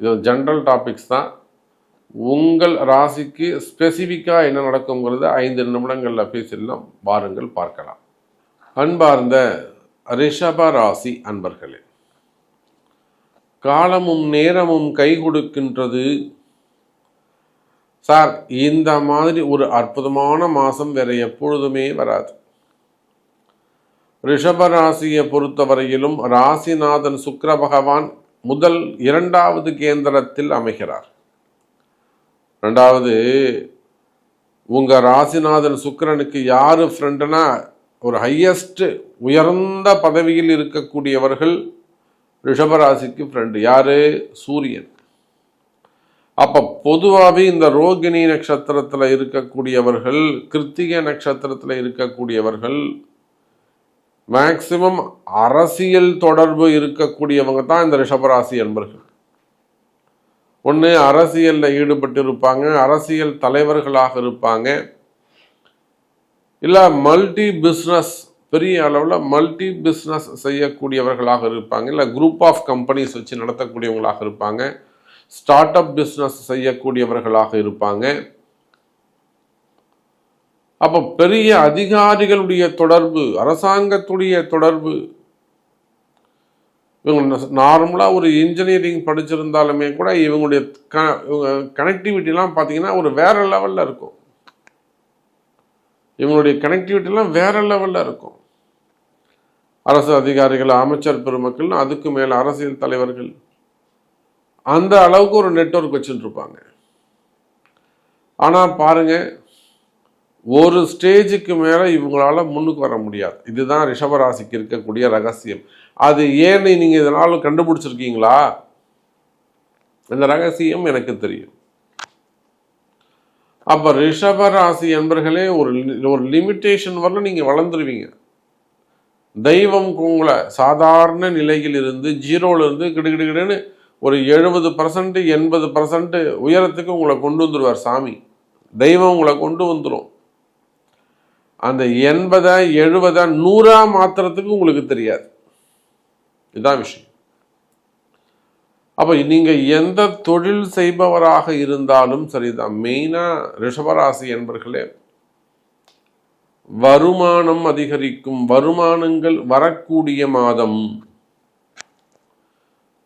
இது general topics தான். உங்கள் ராசிக்கு ஸ்பெசிஃபிக்காக என்ன நடக்குங்கிறத ஐந்து நிமிடங்களில் பேசிடலாம். வாருங்கள் பார்க்கலாம். அன்பார்ந்த ரிஷப ராசி அன்பர்களே காலமும் நேரமும் கை கொடுக்கின்றது. சார் இந்த மாதிரி ஒரு அற்புதமான மாதம் வேற எப்பொழுதுமே வராது. ரிஷப ராசியை பொறுத்தவரையிலும் ராசிநாதன் சுக்கர பகவான் முதல் இரண்டாவது கேந்திரத்தில் அமைகிறார். ரெண்டாவது உங்க ராசிநாதன் சுக்கிரனுக்கு யாரு ஃப்ரெண்டுனா ஒரு ஹையஸ்ட் உயர்ந்த பதவியில் இருக்கக்கூடியவர்கள் ரிஷபராசிக்கு ஃப்ரெண்டு யாரு? சூரியன். அப்போ பொதுவாகவே இந்த ரோகிணி நட்சத்திரத்தில் இருக்கக்கூடியவர்கள் கிருத்திகை நட்சத்திரத்தில் இருக்கக்கூடியவர்கள் மேக்சிமம் அரசியல் தொடர்பு இருக்கக்கூடியவங்க தான் இந்த ரிஷபராசி என்பர்கள். ஒன்று அரசியலில் ஈடுபட்டு இருப்பாங்க அரசியல் தலைவர்களாக இருப்பாங்க. இல்லை மல்டி பிஸ்னஸ் பெரிய அளவில் மல்டி பிஸ்னஸ் செய்யக்கூடியவர்களாக இருப்பாங்க. இல்லை குரூப் ஆஃப் கம்பெனிஸ் வச்சு நடத்தக்கூடியவங்களாக இருப்பாங்க. ஸ்டார்ட் அப் பிஸ்னஸ் செய்யக்கூடியவர்களாக இருப்பாங்க. அப்போ பெரிய அதிகாரிகளுடைய தொடர்பு அரசாங்கத்துடைய தொடர்பு. இவங்க நார்மலாக ஒரு இன்ஜினியரிங் படிச்சிருந்தாலுமே கூட இவங்களுடைய க இவங்க கனெக்டிவிட்டிலாம் பார்த்தீங்கன்னா ஒரு வேற லெவலில் இருக்கும். இவங்களுடைய கனெக்டிவிட்டிலாம் வேற லெவலில் இருக்கும். அரசு அதிகாரிகள் அமைச்சர் பெருமக்கள் அதுக்கு மேலே அரசியல் தலைவர்கள். அந்த அளவுக்கு ஒரு நெட்வொர்க் வச்சுட்டு இருப்பாங்க. ஆனால் பாருங்க ஒரு ஸ்டேஜுக்கு மேலே இவங்களால முன்னுக்கு வர முடியாது. இதுதான் ரிஷபராசிக்கு இருக்கக்கூடிய ரகசியம். அது ஏன்னு நீங்கள் இதனால் கண்டுபிடிச்சிருக்கீங்களா? இந்த ரகசியம் எனக்கு தெரியும். அப்போ ரிஷபராசி என்பர்களே ஒரு ஒரு லிமிட்டேஷன் வரல நீங்கள் வளர்ந்துருவீங்க. தெய்வம் உங்களை சாதாரண நிலையில் இருந்து ஜீரோல இருந்து கிடுகிடுகிடுன்னு ஒரு எழுபது பர்சன்ட் எண்பது பர்சன்ட் உயரத்துக்கு உங்களை கொண்டு வந்துடுவார் சாமி. தெய்வம் உங்களை கொண்டு வந்துடும் அந்த எண்பதை எழுபதை நூறா மாத்திரத்துக்கு உங்களுக்கு தெரியாது. இதுதான் விஷயம். அப்போ நீங்கள் எந்த தொழில் செய்பவராக இருந்தாலும் சரிதான். மெயினாக ரிஷபராசி என்பர்களே வருமானம் அதிகரிக்கும் வருமானங்கள் வரக்கூடிய மாதம்.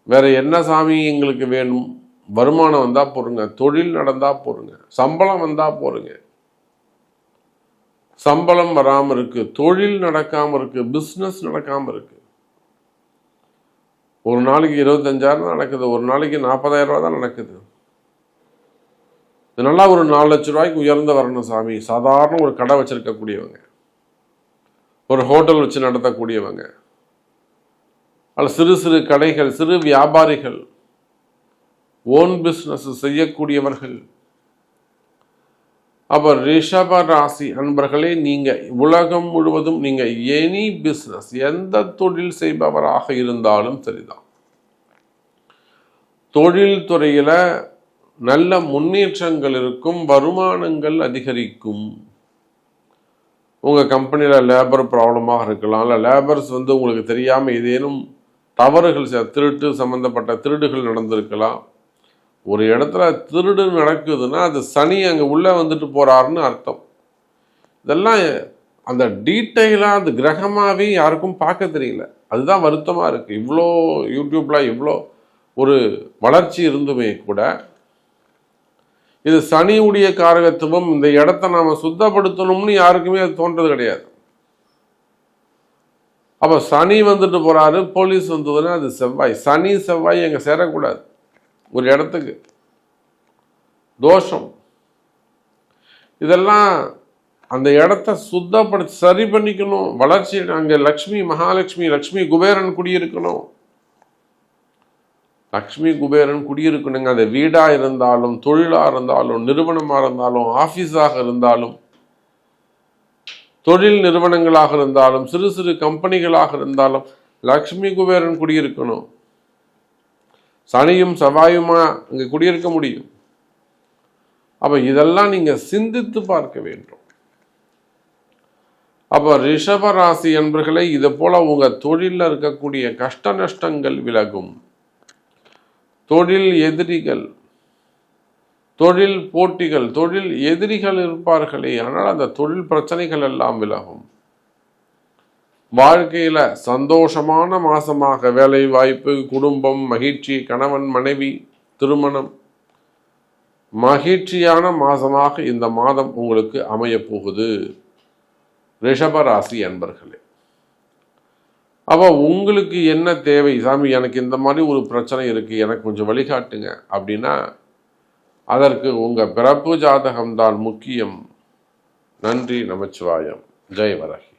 வேற என்ன சாமி எங்களுக்கு வேணும்? வருமானம் வந்தா போருங்க. தொழில் நடந்தா போருங்க. சம்பளம் வந்தா போருங்க. சம்பளம் வராம இருக்கு தொழில் நடக்காம இருக்கு பிஸ்னஸ் நடக்காம இருக்கு. ஒரு நாளைக்கு இருபத்தஞ்சாயிரம் நடக்குது ஒரு நாளைக்கு நாற்பதாயிரம் ரூபா தான் நடக்குது. இது நல்லா ஒரு நாலு லட்ச ரூபாய்க்கு உயர்ந்த வரணும் சாமி. சாதாரண ஒரு கடை வச்சிருக்கக்கூடியவங்க. ஒரு ஹோட்டல் வச்சு நடத்தக்கூடியவங்க. அல்ல சிறு சிறு கடைகள் சிறு வியாபாரிகள் ஓன் பிஸ்னஸ் செய்யக்கூடியவர்கள். அப்போ ரிஷப ராசி அன்பர்களே நீங்கள் உலகம் முழுவதும் நீங்கள் எனி பிஸ்னஸ் எந்த தொழில் செய்பவராக இருந்தாலும் சரிதான். தொழில் துறையில் நல்ல முன்னேற்றங்கள் இருக்கும் வருமானங்கள் அதிகரிக்கும். உங்கள் கம்பெனியில் லேபர் ப்ராப்ளமாக இருக்கலாம் இல்லை லேபர்ஸ் வந்து உங்களுக்கு தெரியாமல் ஏதேனும் தவறுகள் திருட்டு சம்மந்தப்பட்ட திருடுகள் நடந்திருக்கலாம். ஒரு இடத்துல திருடு நடக்குதுன்னா அது சனி அங்கே உள்ளே வந்துட்டு போகிறாருன்னு அர்த்தம். இதெல்லாம் அந்த டீட்டெயிலாக அது கிரகமாகவே யாருக்கும் பார்க்க தெரியல. அதுதான் வருத்தமாக இருக்குது இவ்வளோ யூடியூப்பில் இவ்வளோ ஒரு வளர்ச்சி இருந்துமே கூட இது சனியுடைய காரகத்துவம் இந்த இடத்த நாம் சுத்தப்படுத்தணும்னு யாருக்குமே அது தோன்றது கிடையாது. அப்போ சனி வந்துட்டு போகிறாரு போலீஸ் வந்ததுன்னா அது செவ்வாய். சனி செவ்வாய் எங்கே சேரக்கூடாது. ஒரு இடத்துக்கு. தோஷம். இதெல்லாம் அந்த இடத்த சுத்தப்படுத்தி சரி பண்ணிக்கணும். வளர்ச்சி அங்கே லக்ஷ்மி மகாலட்சுமி லக்ஷ்மி குபேரன் குடியிருக்கணும். லக்ஷ்மி குபேரன் குடியிருக்கணுங்க. அந்த வீடாக இருந்தாலும் தொழிலாக இருந்தாலும் நிறுவனமாக இருந்தாலும் ஆஃபீஸாக இருந்தாலும் தொழில் நிறுவனங்களாக இருந்தாலும் சிறு சிறு கம்பெனிகளாக இருந்தாலும் லக்ஷ்மி குபேரன் குடியிருக்கணும். சனியும் செவ்வாயுமா இங்கே குடியிருக்க முடியும்? அப்போ இதெல்லாம் நீங்கள் சிந்தித்து பார்க்க வேண்டும். அப்போ ரிஷப ராசி என்பர்களை இதை போல் உங்கள் தொழிலில் இருக்கக்கூடிய கஷ்ட நஷ்டங்கள் விலகும். தொழில் எதிரிகள் தொழில் போட்டிகள் தொழில் எதிரிகள் இருப்பார்களே ஆனால் அந்த தொழில் பிரச்சனைகள் எல்லாம் விலகும். வாழ்க்கையில சந்தோஷமான மாசமாக வேலை வாய்ப்பு குடும்பம் மகிழ்ச்சி கணவன் மனைவி திருமணம். மகிழ்ச்சியான மாதமாக இந்த மாதம் உங்களுக்கு அமைய போகுது. ரிஷபராசி அன்பர்களே. அப்போ உங்களுக்கு என்ன தேவை? சாமி எனக்கு இந்த மாதிரி ஒரு பிரச்சனை இருக்குது எனக்கு கொஞ்சம் வழிகாட்டுங்க. அப்படின்னா அதற்கு உங்கள் பிறப்பு ஜாதகம்தான் முக்கியம். நன்றி நமச்சிவாயம். ஜெய் வரகி.